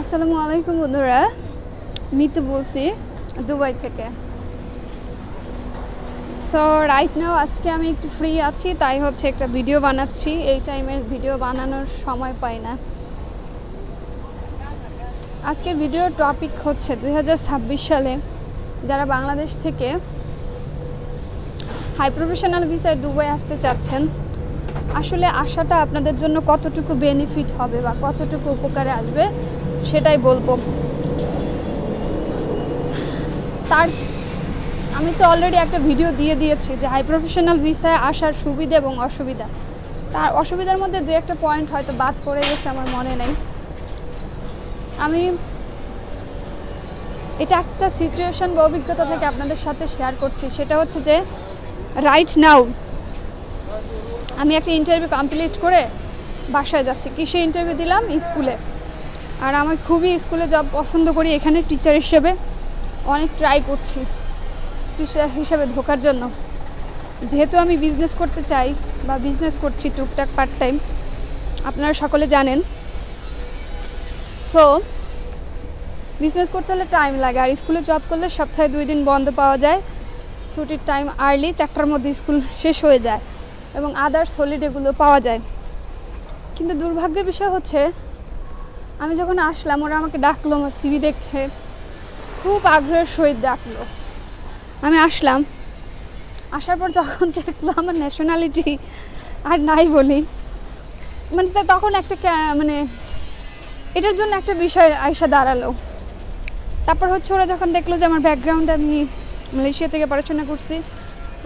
আসসালামু আলাইকুম বন্ধুরা। মিতু বলছি দুবাই থেকে। সো রাইট নাও আজকে আমি একটু ফ্রি আছি, তাই হচ্ছে একটা ভিডিও বানাচ্ছি। এই টাইমে ভিডিও বানানোর সময় পাই না। আজকের ভিডিওর টপিক হচ্ছে দু হাজার ছাব্বিশ সালে যারা বাংলাদেশ থেকে হাই প্রফেশনাল ভিসায় দুবাই আসতে চাচ্ছেন, আসলে আসাটা আপনাদের জন্য কতটুকু বেনিফিট হবে বা কতটুকু উপকারে আসবে সেটাই বলব। তার, আমি তো অলরেডি একটা ভিডিও দিয়ে দিয়েছি যে হাই প্রফেশনাল ভিসায় আসার সুবিধা এবং অসুবিধা। তার অসুবিধার মধ্যে দু একটা পয়েন্ট হয়তো বাদ পড়ে গেছে আমার মনে নেই। আমি, এটা একটা সিচুয়েশন বা অভিজ্ঞতা থেকে আপনাদের সাথে শেয়ার করছি। সেটা হচ্ছে যে রাইট নাও আমি একটা ইন্টারভিউ কমপ্লিট করে বাসায় যাচ্ছি। কিসে ইন্টারভিউ দিলাম? স্কুলে। আর আমার খুবই স্কুলে জব পছন্দ করি এখানে টিচার হিসেবে, অনেক ট্রাই করছি টিচার হিসেবে ঢোকার জন্য। যেহেতু আমি বিজনেস করতে চাই বা বিজনেস করছি টুকটাক পার্ট টাইম আপনারা সকলে জানেন। সো বিজনেস করতে হলে টাইম লাগে আর স্কুলে জব করলে সপ্তাহে দুই দিন বন্ধ পাওয়া যায়। ছুটির টাইম আর্লি চারটার মধ্যে স্কুল শেষ হয়ে যায় এবং আদার্স হলিডেগুলো পাওয়া যায়। কিন্তু দুর্ভাগ্যের বিষয় হচ্ছে আমি যখন আসলাম, ওরা আমাকে ডাকলো আমার সিঁড়ি দেখে। খুব আগ্রহের সহিত ডাকলো। আমি আসলাম। আসার পর যখন দেখল আমার ন্যাশনালিটি আর নাই বলি মানে তখন একটা মানে এটার জন্য একটা বিষয় আইসা দাঁড়াল। তারপর হচ্ছে ওরা যখন দেখল যে আমার ব্যাকগ্রাউন্ড আমি মালয়েশিয়া থেকে পড়াশোনা করছি,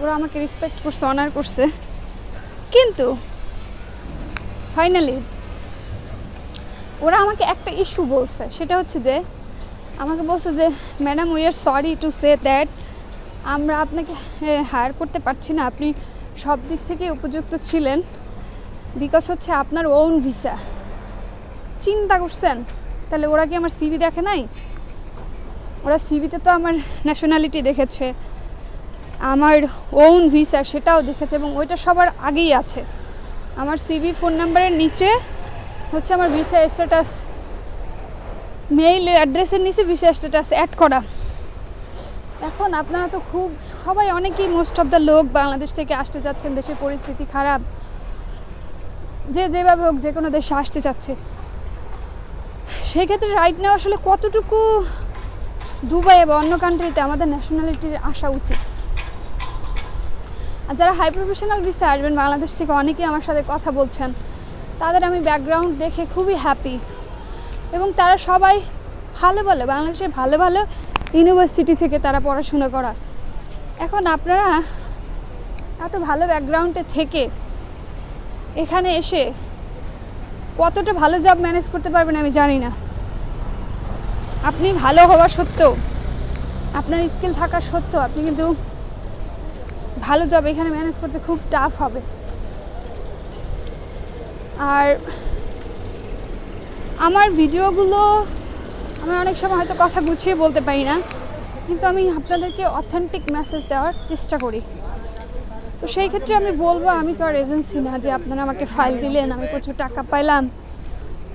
ওরা আমাকে রেসপেক্ট করছে অনার করছে। কিন্তু ফাইনালি ওরা আমাকে একটা ইস্যু বলছে। সেটা হচ্ছে যে, আমাকে বলছে যে madam we are sorry to say that আমরা আপনাকে হায়ার করতে পারছি না। আপনি সব দিক থেকে উপযুক্ত ছিলেন বিকজ হচ্ছে আপনার ওন ভিসা চিন্তা করছেন? তাহলে ওরা কি আমার সিভি দেখে নাই? ওরা সিভিতে তো আমার ন্যাশনালিটি দেখেছে, আমার ওন ভিসা সেটাও দেখেছে এবং ওইটা সবার আগেই আছে। আমার সিভি ফোন নাম্বারের নিচে হচ্ছে আমার ভিসা স্ট্যাটাস মেইল অ্যাড্রেসের নিচে ভিসা স্ট্যাটাস অ্যাড করা। এখন আপনারা তো খুব, সবাই অনেকেই মোস্ট অফ দ্য লোক বাংলাদেশ থেকে আসতে যাচ্ছেন, দেশের পরিস্থিতি খারাপ। যে যেভাবে হোক, যে কোনো দেশে আসতে চাচ্ছে। সেই ক্ষেত্রে রাইট নেওয়া আসলে কতটুকু দুবাই বা অন্য কান্ট্রিতে আমাদের ন্যাশনালিটির আসা উচিত? আর যারা হাই প্রফেশনাল ভিসা আসবেন, বাংলাদেশ থেকে অনেকেই আমার সাথে কথা বলছেন। তাদের আমি ব্যাকগ্রাউন্ড দেখে খুবই হ্যাপি এবং তারা সবাই ভালো ভালো বাংলাদেশের ভালো ভালো ইউনিভার্সিটি থেকে তারা পড়াশোনা করা। এখন আপনারা এত ভালো ব্যাকগ্রাউন্ডে থেকে এখানে এসে কতটা ভালো জব ম্যানেজ করতে পারবেন আমি জানি না। আপনি ভালো হওয়া সত্ত্বেও, আপনার স্কিল থাকা সত্ত্বেও আপনি কিন্তু ভালো জব এখানে ম্যানেজ করতে খুব টাফ হবে। আর আমার ভিডিওগুলো আমি অনেক সময় হয়তো কথা গুছিয়ে বলতে পারি না, কিন্তু আমি আপনাদেরকে অথেন্টিক মেসেজ দেওয়ার চেষ্টা করি। তো সেই ক্ষেত্রে আমি বলব, আমি তো আর এজেন্সি না যে আপনারা আমাকে ফাইল দিলেন, আমি প্রচুর টাকা পাইলাম,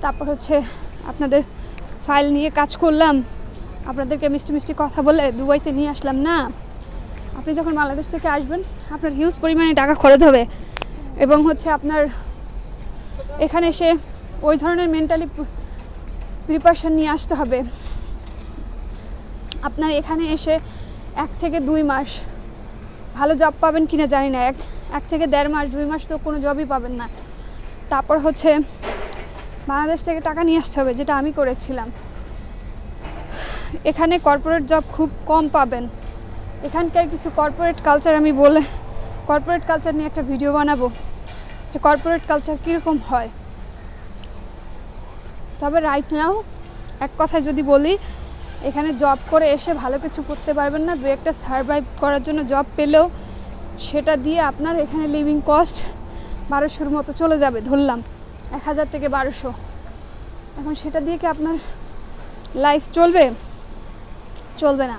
তারপর হচ্ছে আপনাদের ফাইল নিয়ে কাজ করলাম, আপনাদেরকে মিষ্টি মিষ্টি কথা বলে দুবাইতে নিয়ে আসলাম না। আপনি যখন বাংলাদেশ থেকে আসবেন, আপনার হিউজ পরিমাণে টাকা খরচ হবে এবং হচ্ছে আপনার এখানে এসে ওই ধরনের মেন্টালি প্রিপারেশান নিয়ে আসতে হবে। আপনার এখানে এসে এক থেকে দুই মাস ভালো জব পাবেন কিনা জানি না। এক এক থেকে দেড় মাস, দুই মাস তো কোনো জবই পাবেন না। তারপর হচ্ছে বাংলাদেশ থেকে টাকা নিয়ে আসতে হবে, যেটা আমি করেছিলাম। এখানে কর্পোরেট জব খুব কম পাবেন। এখানকার কিছু কর্পোরেট কালচার আমি বলে কর্পোরেট কালচার নিয়ে একটা ভিডিও বানাবো। যে কর্পোরেট কালচার কীরকম হয়? তবে রাইট নাও এক কথায় যদি বলি, এখানে জব করে এসে ভালো কিছু করতে পারবেন না। দু একটা সারভাইভ করার জন্য জব পেলেও সেটা দিয়ে আপনার এখানে লিভিং কস্ট বারোশোর মতো চলে যাবে, ধরলাম। এক হাজার থেকে বারোশো। এখন সেটা দিয়ে কি আপনার লাইফ চলবে? চলবে না।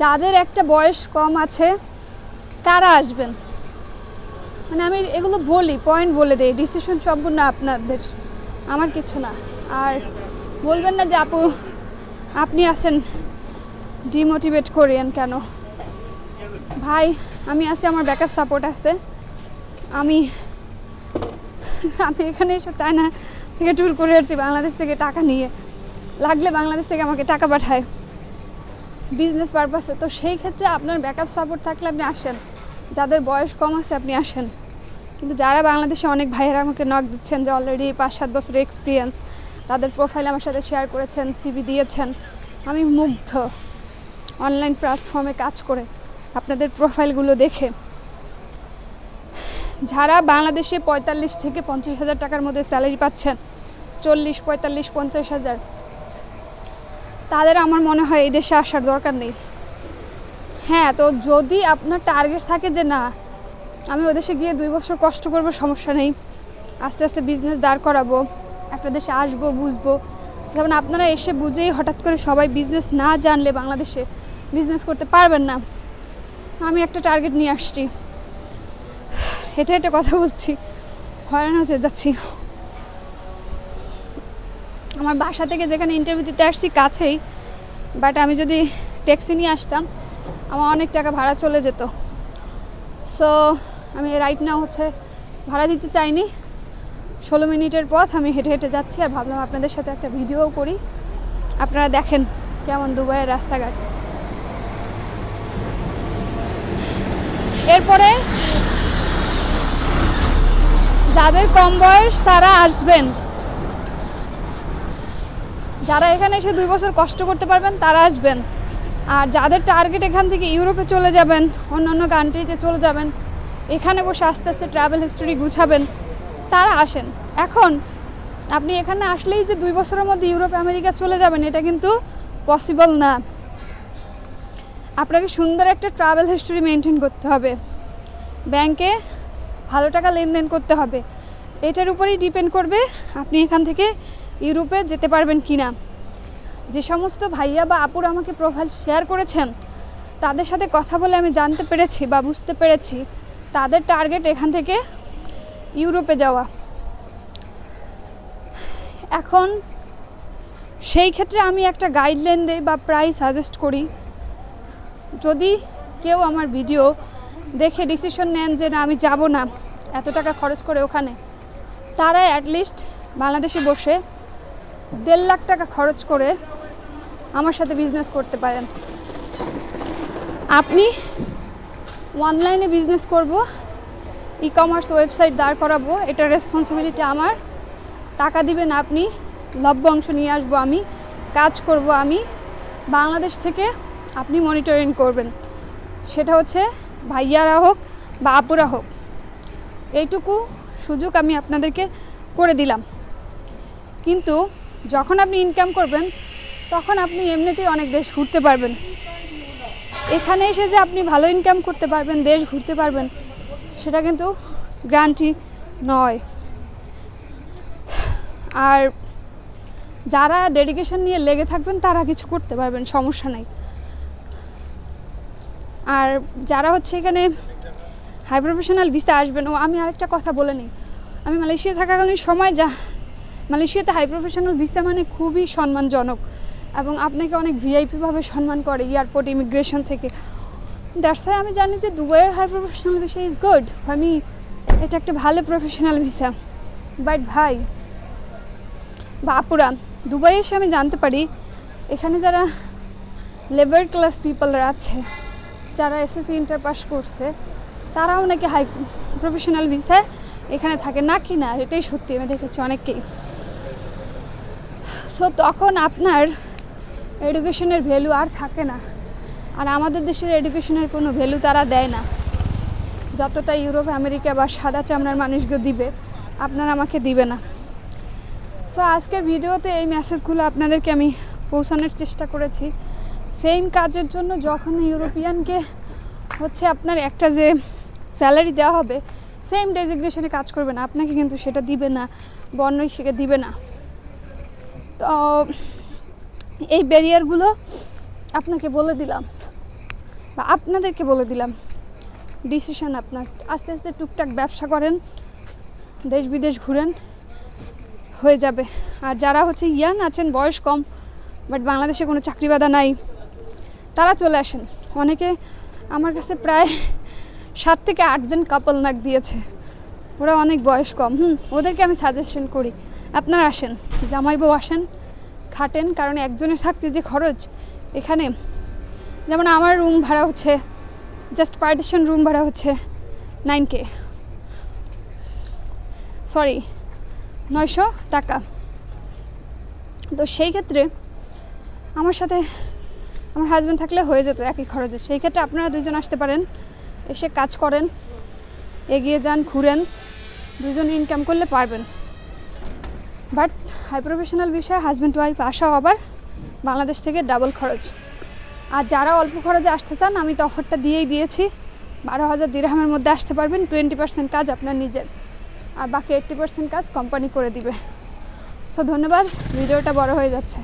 যাদের একটা বয়স কম আছে, তারা আসবেন। মানে আমি এগুলো বলি পয়েন্ট বলে দিই ডিসিশন সম্পূর্ণ আপনাদের, আমার কিছু না। আর বলবেন না যে আপু, আপনি আছেন ডিমোটিভেট করিয়েন কেন? ভাই, আমি আছি, আমার ব্যাকআপ সাপোর্ট আছে। আমি আমি এখানে এসে চায়না থেকে ট্যুর করে আসছি, বাংলাদেশ থেকে টাকা নিয়ে। লাগলে বাংলাদেশ থেকে আমাকে টাকা পাঠায়। বিজনেস পারপাসে তো সেই ক্ষেত্রে আপনার ব্যাকআপ সাপোর্ট থাকলে আপনি আসেন। যাদের বয়স কম আছে, আপনি আসেন। কিন্তু যারা বাংলাদেশে অনেক ভাইয়েরা আমাকে নক দিচ্ছেন যে অলরেডি পাঁচ সাত বছরের এক্সপিরিয়েন্স তাদের প্রোফাইল আমার সাথে শেয়ার করেছেন সিভি দিয়েছেন। আমি মুগ্ধ অনলাইন প্ল্যাটফর্মে কাজ করে আপনাদের প্রোফাইলগুলো দেখে। যারা বাংলাদেশে পঁয়তাল্লিশ থেকে পঞ্চাশ হাজার টাকার মধ্যে স্যালারি পাচ্ছেন, চল্লিশ, পঁয়তাল্লিশ, পঞ্চাশ হাজার, তাদের আমার মনে হয় এই দেশে আসার দরকার নেই। হ্যাঁ তো যদি আপনার টার্গেট থাকে যে না, আমি ও দেশে গিয়ে দুই বছর কষ্ট করব, সমস্যা নেই। আস্তে আস্তে বিজনেস দাঁড় করাবো, একটা দেশে আসব, বুঝব। যেমন আপনারা এসে বুঝেই হঠাৎ করে সবাই বিজনেস না জানলে বাংলাদেশে বিজনেস করতে পারবেন না। আমি একটা টার্গেট নিয়ে আসছি। হেঁটে হেঁটে কথা বলছি। হয়রান হতে যাচ্ছি। আমার বাসা থেকে যেখানে ইন্টারভিউ দিতে আসছি, কাছেই। বাট আমি যদি ট্যাক্সি নিয়ে আসতাম আমার অনেক টাকা ভাড়া চলে যেত। সো আমি রাইট নাও হচ্ছে ভাড়া দিতে চাইনি। ষোলো মিনিটের পথ আমি হেঁটে হেঁটে যাচ্ছি আর ভাবলাম আপনাদের সাথে একটা ভিডিও করি। আপনারা দেখেন কেমন দুবাইয়ের রাস্তাঘাট। এরপরে যাদের কম বয়স তারা আসবেন। যারা এখানে এসে দুই বছর কষ্ট করতে পারবেন, তারা আসবেন। আর যাদের টার্গেট এখান থেকে ইউরোপে চলে যাবেন, অন্য অন্য কান্ট্রিতে চলে যাবেন, এখানে বসে আস্তে আস্তে ট্রাভেল হিস্টোরি গুছাবেন, তারা আসেন। এখন আপনি এখানে আসলেই যে দুই বছরের মধ্যে ইউরোপ আমেরিকা চলে যাবেন, এটা কিন্তু পসিবল না। আপনাকে সুন্দর একটা ট্রাভেল হিস্টোরি মেনটেন করতে হবে। ব্যাংকে ভালো টাকা লেনদেন করতে হবে। এটার উপরেই ডিপেন্ড করবে আপনি এখান থেকে ইউরোপে যেতে পারবেন কি না যে সমস্ত ভাইয়া বা আপুর আমাকে প্রোফাইল শেয়ার করেছেন, তাদের সাথে কথা বলে আমি জানতে পেরেছি বা বুঝতে পেরেছি, তাদের টার্গেট এখান থেকে ইউরোপে যাওয়া। এখন সেই ক্ষেত্রে আমি একটা গাইডলাইন দিই বা প্রায় সাজেস্ট করি। যদি কেউ আমার ভিডিও দেখে ডিসিশন নেন যে না, আমি যাব না, এত টাকা খরচ করে ওখানে, তারা অ্যাটলিস্ট বাংলাদেশে বসে দেড় লাখ টাকা খরচ করে আমার সাথে বিজনেস করতে পারেন। আপনি অনলাইনে বিজনেস করব ই কমার্স ওয়েবসাইট দাঁড় করাবো, এটার রেসপন্সিবিলিটি আমার। টাকা দিবেন আপনি, লভ্য অংশ নিয়ে আসব আমি, কাজ করব আমি। বাংলাদেশ থেকে আপনি মনিটরিং করবেন। সেটা হচ্ছে ভাইয়ারা হোক বা আপুরা হোক, এইটুকু সুযোগ আমি আপনাদেরকে করে দিলাম। কিন্তু যখন আপনি ইনকাম করবেন তখন আপনি এমনিতেই অনেক দেশ ঘুরতে পারবেন। এখানে এসে যে আপনি ভালো ইনকাম করতে পারবেন, দেশ ঘুরতে পারবেন, সেটা কিন্তু গ্যারান্টি নয়। আর যারা ডেডিকেশন নিয়ে লেগে থাকবেন, তারা কিছু করতে পারবেন, সমস্যা নাই। আর যারা হচ্ছে এখানে হাই প্রফেশনাল ভিসা আসবেন, ও আমি আরেকটা কথা বলে নিই। আমি মালয়েশিয়া থাকাকালীন সময় যা, মালয়েশিয়াতে হাই প্রফেশনাল ভিসা মানে খুবই সম্মানজনক। এবং আপনাকে অনেক ভিআইপিভাবে সম্মান করে এয়ারপোর্ট ইমিগ্রেশন থেকে। দ্যাটস ওয়াই আমি জানি যে দুবাইয়ের high professional visa is good আমি, এটা একটা ভালো প্রফেশনাল ভিসা বাট ভাই বা আপুরা দুবাই এসে আমি জানতে পারি, এখানে যারা লেবার ক্লাস পিপলরা আছে, যারা এসএসসি ইন্টার পাস করছে তারাও নাকি হাই প্রফেশনাল ভিসায় এখানে থাকে। না কি না, এটাই সত্যি, আমি দেখেছি অনেককেই। সো তখন আপনার এডুকেশনের ভ্যালু আর থাকে না। আর আমাদের দেশের এডুকেশনের কোনো ভ্যালু তারা দেয় না। যতটা ইউরোপ, আমেরিকা বা সাদা চামড়ার মানুষগুলো দিবে, আপনারা আমাকে দিবে না। সো আজকের ভিডিওতে এই মেসেজগুলো আপনাদেরকে আমি পৌঁছানোর চেষ্টা করেছি। সেম কাজের জন্য যখন ইউরোপিয়ানকে হচ্ছে আপনার একটা যে স্যালারি দেওয়া হবে সেম ডেজিগনেশনে কাজ করবে না। আপনাকে কিন্তু সেটা দিবে না বর্ণ শিখে দিবে না। তো এই ব্যারিয়ারগুলো আপনাকে বলে দিলাম বা আপনাদেরকে বলে দিলাম। ডিসিশন আপনার। আস্তে আস্তে টুকটাক ব্যবসা করেন, দেশ বিদেশ ঘুরেন, হয়ে যাবে। আর যারা হচ্ছে ইয়াং আছেন, বয়স কম বাট বাংলাদেশে কোনো চাকরি বাদা নাই, তারা চলে আসেন। অনেকে আমার কাছে প্রায় সাত থেকে আটজন কাপল নাক দিয়েছে। ওরা অনেক বয়স কম। হুম, ওদেরকে আমি সাজেশন করি, আপনারা আসেন জামাই বউ আসেন খাটেন, কারণ একজনের থাকতে যে খরচ, এখানে যেমন আমার রুম ভাড়া হচ্ছে জাস্ট পার্টিশন রুম ভাড়া হচ্ছে নাইন কে সরি নয়শো টাকা। তো সেই ক্ষেত্রে আমার সাথে আমার হাজব্যান্ড থাকলে হয়ে যেত একই খরচে। সেই ক্ষেত্রে আপনারা দুজন আসতে পারেন, এসে কাজ করেন, এগিয়ে যান, ঘুরেন, দুজন ইনকাম করলে পারবেন। বাট হাই প্রফেশনাল বিষয়ে হাজব্যান্ড ওয়াইফ আসাও আবার বাংলাদেশ থেকে ডাবল খরচ। আর যারা অল্প খরচে আসতে চান, আমি তো অফারটা দিয়েই দিয়েছি। বারো হাজার দিরহামের মধ্যে আসতে পারবেন টোয়েন্টি পার্সেন্ট কাজ আপনার নিজের। আর বাকি এইট্টি পার্সেন্ট কাজ কোম্পানি করে দিবে। সো ধন্যবাদ, ভিডিওটা বড় হয়ে যাচ্ছে।